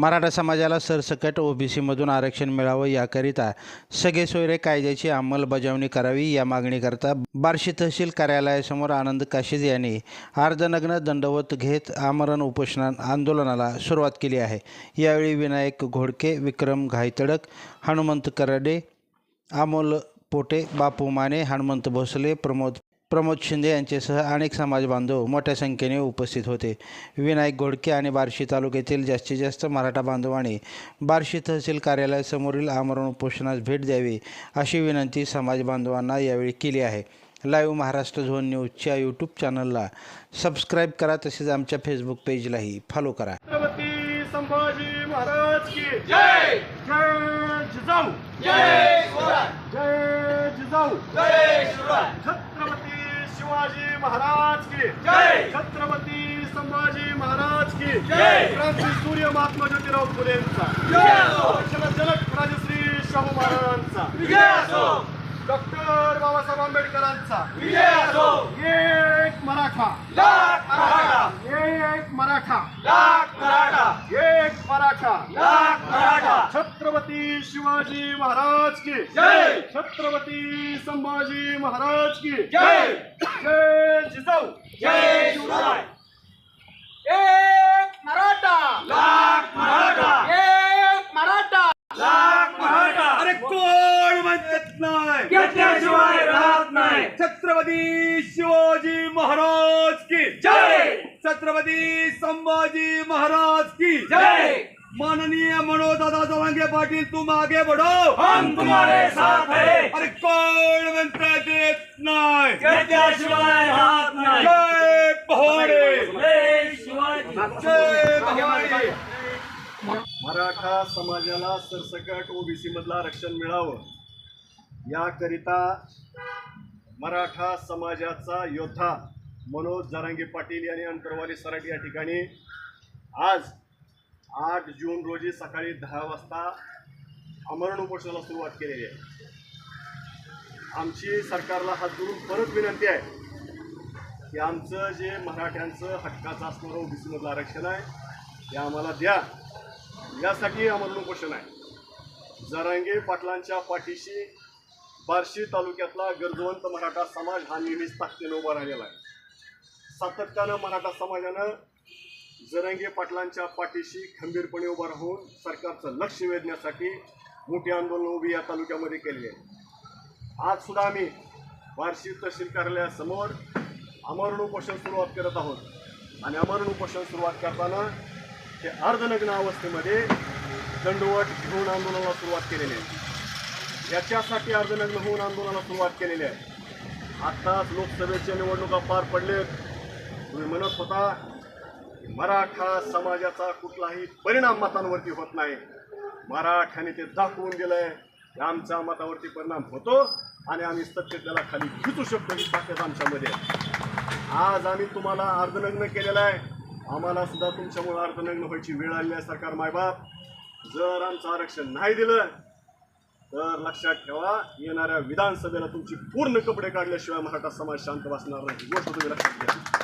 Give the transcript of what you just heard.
मराठा समाजाला सरसकट ओबीसीमधून आरक्षण मिळावं याकरिता सगळे सोयरे कायद्याची अंमलबजावणी करावी या मागणीकरता बार्शी तहसील कार्यालयासमोर आनंद काशीद यांनी अर्धनग्न दंडवत घेत आमरण उपोषण आंदोलनाला सुरुवात केली आहे. यावेळी विनायक घोडके विक्रम घायतडक हनुमंत करडे अमोल पोटे बापू माने हनुमंत भोसले प्रमोद प्रमोद शिंदे यांच्यासह अनेक समाज बांधव मोठ्या संख्येने उपस्थित होते. विनायक घोडके आणि बार्शी तालुक्यातील जास्तीत जास्त मराठा बांधवांनी बार्शी तहसील कार्यालयासमोरील आमरण उपोषणास भेट द्यावी अशी विनंती समाज बांधवांना यावेळी केली आहे. लाईव्ह महाराष्ट्र झोन न्यूजच्या यूट्यूब चॅनलला सबस्क्राईब करा तसेच आमच्या फेसबुक पेजलाही फॉलो करा. छत्रपती संभाजी महाराज की जय जय जिजाऊ. जय शिवराय जय जिजाऊ जय शिवराय छत्रपती शिवाजी महाराज की। जय. छत्रपती संभाजी महाराज की। जय. क्रांती सूर्य महात्मा ज्योतिराव फुलेंचा. जनक राजश्री शाहू महाराजांचा। विजय असो डॉक्टर बाबासाहेब आंबेडकरांचा। विजय असो एक मराठा लाख मराठा एक मराठा लाख मराठा छत्रपती शिवाजी महाराज की. जय. छत्रपती संभाजी महाराज की. जय! जय जिजाऊ. जय शिवराय. एक मराठा. लाख मराठा. एक मराठा. लाख मराठा. अरे कोण म्हणत नाही? घेतल्याशिवाय राहत नाही. छत्रपती शिवाजी महाराज की. जय! छत्रपती संभाजी महाराज की. जय! माननीय मनोज जवांगे पाटील तुम आगे बढ़ो। हम तुम्हारे साथ है। अरे कोण म्हणता देत नाही घेतल्याशिवाय राहत नाही जय पहाडे जय. मराठा समाजाला सरसकट ओबीसी मधलं आरक्षण मिळावं याकरिता मराठा समाजाचा योद्धा मनोज जरांगे पाटील यांनी अंतरवाली सराट या ठिकाणी आज आठ जून रोजी सकाळी दहा वाजता आमरण उपोषणाला सुरुवात केलेली आहे. आमची सरकारला हात जोडून परत विनंती आहे की आमचं जे मराठ्यांचं हक्काचं असणारं ओबीसीमधलं आरक्षण आहे ते आम्हाला द्या. यासाठी आमरण उपोषण आहे. जरांगे पाटलांच्या पाठीशी बार्शी तालुक्यातला गरजवंत मराठा समाज हा नेहमीच ताकदीनं उभा राहिलेला आहे. सातत्यानं मराठा समाजानं जरंगे पाटलांच्या पाठीशी खंबीरपणे उभं राहून सरकारचं लक्ष वेधण्यासाठी मोठी आंदोलन उभी या तालुक्यामध्ये केली आहे. आज सुद्धा आम्ही बार्शी तहसील कार्यालयासमोर अमरण उपोषण सुरुवात करत आहोत. आणि अमरण उपोषण सुरुवात करताना ते अर्धनग्न अवस्थेमध्ये दंडवट घेऊन आंदोलनाला सुरुवात केलेली आहे. याच्यासाठी अर्धनग्न होऊन आंदोलनाला सुरुवात केलेली आहे. आत्ताच लोकसभेच्या निवडणुका पार पडलेत. तुम्ही म्हणत होता मराठा समाजाचा कुठलाही परिणाम मतांवरती होत नाही. मराठ्याने ते दाखवून दिलंय की आमच्या मतावरती परिणाम होतो आणि आम्ही सत्य त्याला खाली खिचू शकतो ही ताकद आमच्यामध्ये. आज आम्ही तुम्हाला अर्धनग्न केलेलं आहे. आम्हाला सुद्धा तुमच्यामुळे अर्धनग्न व्हायची वेळ आली आहे सरकार मायबाप. जर आमचं आरक्षण नाही दिलं तर लक्षात ठेवा येणाऱ्या विधानसभेला तुमची पूर्ण कपडे काढल्याशिवाय मराठा समाज शांत बसणार नाही. ही गोष्ट तुम्ही लक्षात घ्या.